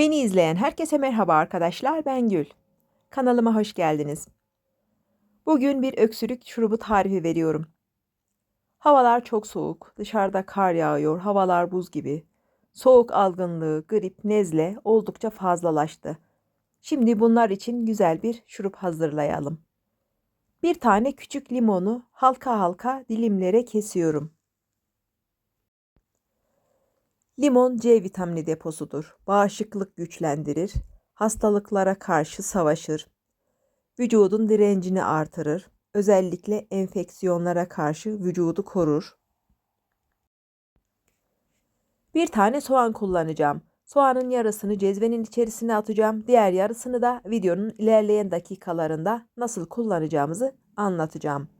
Beni izleyen herkese merhaba arkadaşlar. Ben Gül. Kanalıma hoş geldiniz. Bugün bir öksürük şurubu tarifi veriyorum. Havalar çok soğuk. Dışarıda kar yağıyor. Havalar buz gibi. Soğuk algınlığı, grip, nezle oldukça fazlalaştı. Şimdi bunlar için güzel bir şurup hazırlayalım. Bir tane küçük limonu halka halka dilimlere kesiyorum. Limon C vitamini deposudur. Bağışıklık güçlendirir, hastalıklara karşı savaşır, vücudun direncini artırır, özellikle enfeksiyonlara karşı vücudu korur. Bir tane soğan kullanacağım. Soğanın yarısını cezvenin içerisine atacağım. Diğer yarısını da videonun ilerleyen dakikalarında nasıl kullanacağımızı anlatacağım.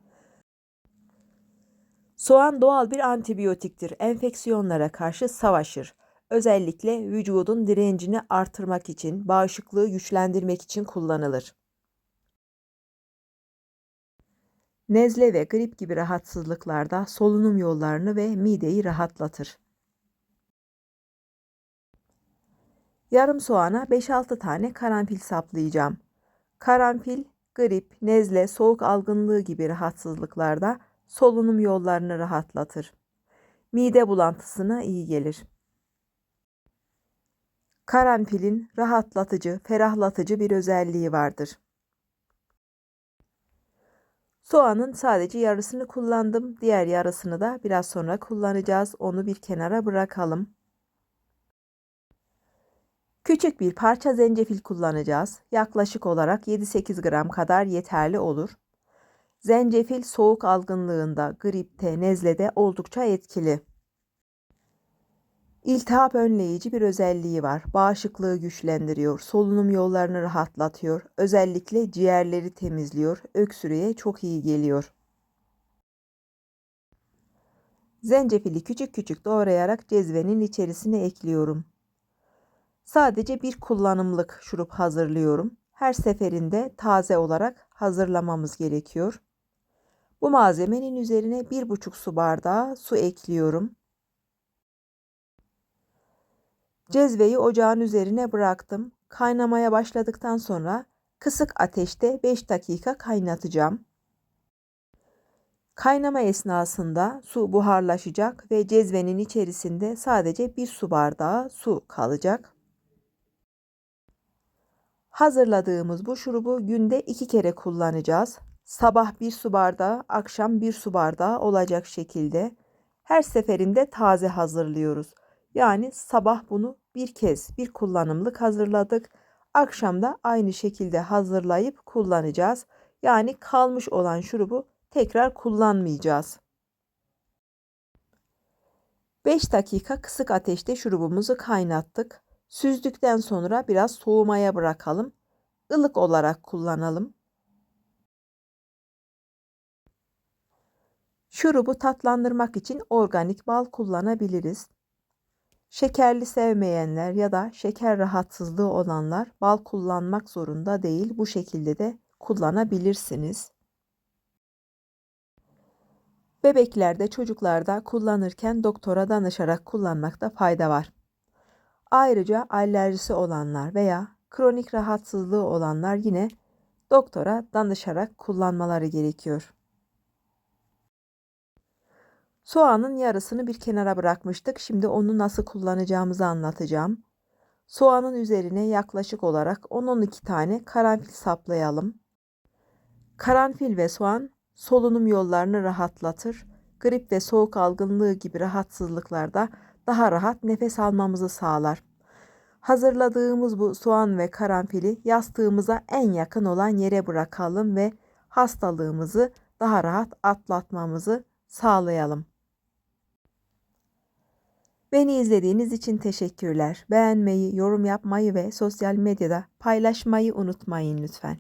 Soğan doğal bir antibiyotiktir. Enfeksiyonlara karşı savaşır. Özellikle vücudun direncini artırmak için, bağışıklığı güçlendirmek için kullanılır. Nezle ve grip gibi rahatsızlıklarda solunum yollarını ve mideyi rahatlatır. Yarım soğana 5-6 tane karanfil saplayacağım. Karanfil, grip, nezle, soğuk algınlığı gibi rahatsızlıklarda solunum yollarını rahatlatır. Mide bulantısına iyi gelir. Karanfilin rahatlatıcı, ferahlatıcı bir özelliği vardır. Soğanın sadece yarısını kullandım. Diğer yarısını da biraz sonra kullanacağız. Onu bir kenara bırakalım. Küçük bir parça zencefil kullanacağız. Yaklaşık olarak 7-8 gram kadar yeterli olur. Zencefil soğuk algınlığında, gripte, nezlede oldukça etkili. İltihap önleyici bir özelliği var. Bağışıklığı güçlendiriyor, solunum yollarını rahatlatıyor, özellikle ciğerleri temizliyor, öksürüğe çok iyi geliyor. Zencefili küçük küçük doğrayarak cezvenin içerisine ekliyorum. Sadece bir kullanımlık şurup hazırlıyorum. Her seferinde taze olarak hazırlamamız gerekiyor. Bu malzemenin üzerine 1,5 su bardağı su ekliyorum. Cezveyi ocağın üzerine bıraktım. Kaynamaya başladıktan sonra kısık ateşte 5 dakika kaynatacağım. Kaynama esnasında su buharlaşacak ve cezvenin içerisinde sadece bir su bardağı su kalacak. Hazırladığımız bu şurubu günde iki kere kullanacağız. Sabah bir su bardağı, akşam bir su bardağı olacak şekilde her seferinde taze hazırlıyoruz. Yani sabah bunu bir kez bir kullanımlık hazırladık. Akşam da aynı şekilde hazırlayıp kullanacağız. Yani kalmış olan şurubu tekrar kullanmayacağız. 5 dakika kısık ateşte şurubumuzu kaynattık. Süzdükten sonra biraz soğumaya bırakalım. Ilık olarak kullanalım. Şurubu tatlandırmak için organik bal kullanabiliriz. Şekerli sevmeyenler ya da şeker rahatsızlığı olanlar bal kullanmak zorunda değil. Bu şekilde de kullanabilirsiniz. Bebeklerde, çocuklarda kullanırken doktora danışarak kullanmakta fayda var. Ayrıca alerjisi olanlar veya kronik rahatsızlığı olanlar yine doktora danışarak kullanmaları gerekiyor. Soğanın yarısını bir kenara bırakmıştık. Şimdi onu nasıl kullanacağımızı anlatacağım. Soğanın üzerine yaklaşık olarak 10-12 tane karanfil saplayalım. Karanfil ve soğan solunum yollarını rahatlatır. Grip ve soğuk algınlığı gibi rahatsızlıklarda daha rahat nefes almamızı sağlar. Hazırladığımız bu soğan ve karanfili yastığımıza en yakın olan yere bırakalım ve hastalığımızı daha rahat atlatmamızı sağlayalım. Beni izlediğiniz için teşekkürler. Beğenmeyi, yorum yapmayı ve sosyal medyada paylaşmayı unutmayın lütfen.